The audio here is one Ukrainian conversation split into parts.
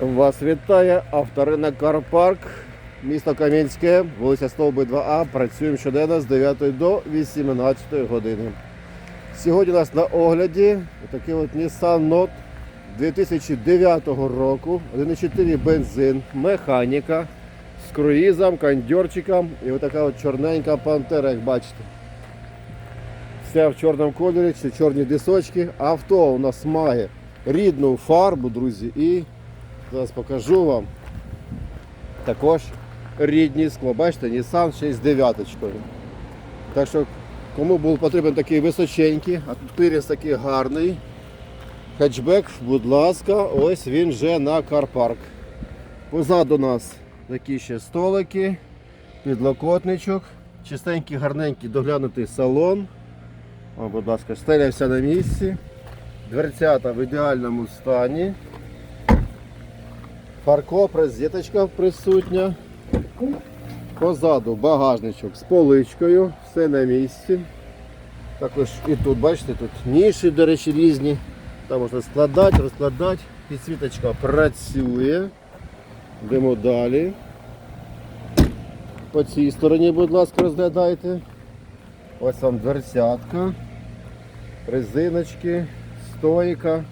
Вас вітає авторинок Карпарк, місто Кам'янське, вулиця Стовби 2А. Працюємо щоденно з 9 до 18 години. Сьогодні у нас на огляді такий от Nissan Note 2009 року, 1,4 бензин, механіка з круїзом, кондьорчиком і отака от чорненька пантера, як бачите. Вся в чорному кольорі, це чорні дисочки. Авто у нас має рідну фарбу, друзі, і зараз покажу вам. Також рідні скло. Бачите, Nissan ще з дев'яточкою. Так що, кому був потрібен такий височенький, а тут пиріс такий гарний. Хетчбек, будь ласка, ось він вже на карпарк. Позаду нас такі ще столики, підлокотничок, чистенький, гарненький доглянутий салон. О, будь ласка, стеля на місці. Дверцята в ідеальному стані. Фаркоп, розеточка присутня. Позаду багажничок з поличкою, все на місці. Також і тут, бачите, тут ніші, до речі, різні. Там можна складати, розкладати. Підсвіточка працює. Йдемо далі. По цій стороні, будь ласка, розглядайте. Ось вам дверцятка, резиночки, стойка.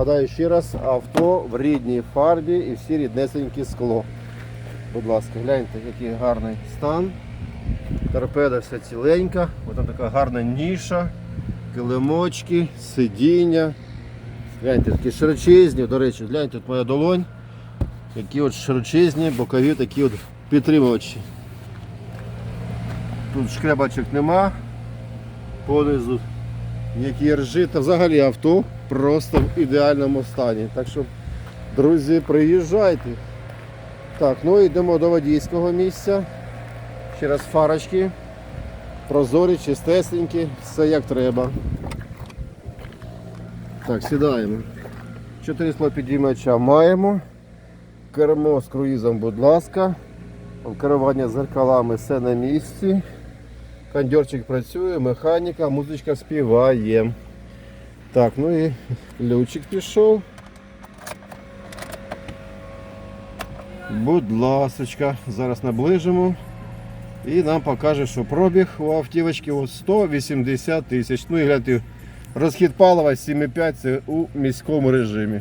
Нагадаю ще раз, авто в рідній фарбі і всі ріднесенькі скло. Будь ласка, гляньте, який гарний стан. Торпеда вся ціленька, ось така гарна ніша, килимочки, сидіння. Гляньте, такі широчезні, до речі, гляньте, тут моя долонь. Які от широчезні, бокові такі от підтримувачі. Тут шкребачок нема. Понизу ніякі ржи. Та взагалі авто просто в ідеальному стані. Так що, друзі, приїжджайте. Так, ну йдемо до водійського місця. Ще раз фарочки. Прозорі, чистесенькі, все як треба. Так, сідаємо. Чотири склопідіймача маємо. Кермо з круїзом, будь ласка. Керування зеркалами все на місці. Кондьорчик працює, механіка, музичка співає. Так, ну і лючик пішов. Будь ласочка, зараз наближимо. І нам покаже, що пробіг у автівочки 180 тисяч. Ну і гляньте, розхід палива 7,5 це у міському режимі.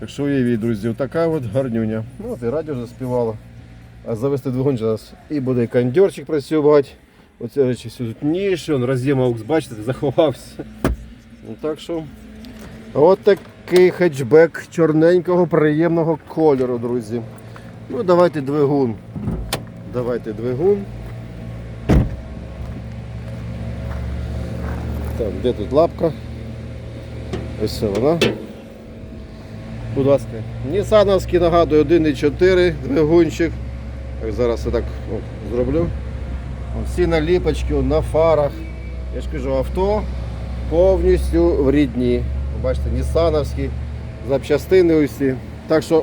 Так що уявіть, друзі, така от гарнюня. Ну от і радіо заспівало. А завести двигун зараз і буде і кондьорчик працювати. Оце тут он роз'єм аукс, бачите, заховався. Ну так що. От такий хетчбек чорненького приємного кольору, друзі. Ну давайте двигун. Давайте двигун. Так, де тут лапка? Ось це вона. Будь ласка. Нісановський нагадую 1,4 двигунчик. Так, зараз я так о, зроблю. Всі наліпочки на фарах. Я ж кажу, авто повністю в рідні. Бачите, Нісановські, запчастини усі. Так що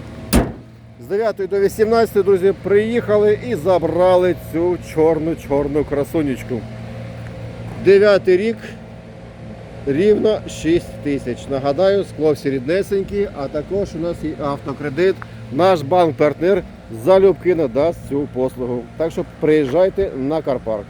з 9 до 18, друзі, приїхали і забрали цю чорну-чорну красунечку. Дев'ятий рік, рівно 6 тисяч. Нагадаю, скло всі ріднесенькі, а також у нас є автокредит. Наш банк-партнер залюбки надасть цю послугу. Так що приїжджайте на Карпарк.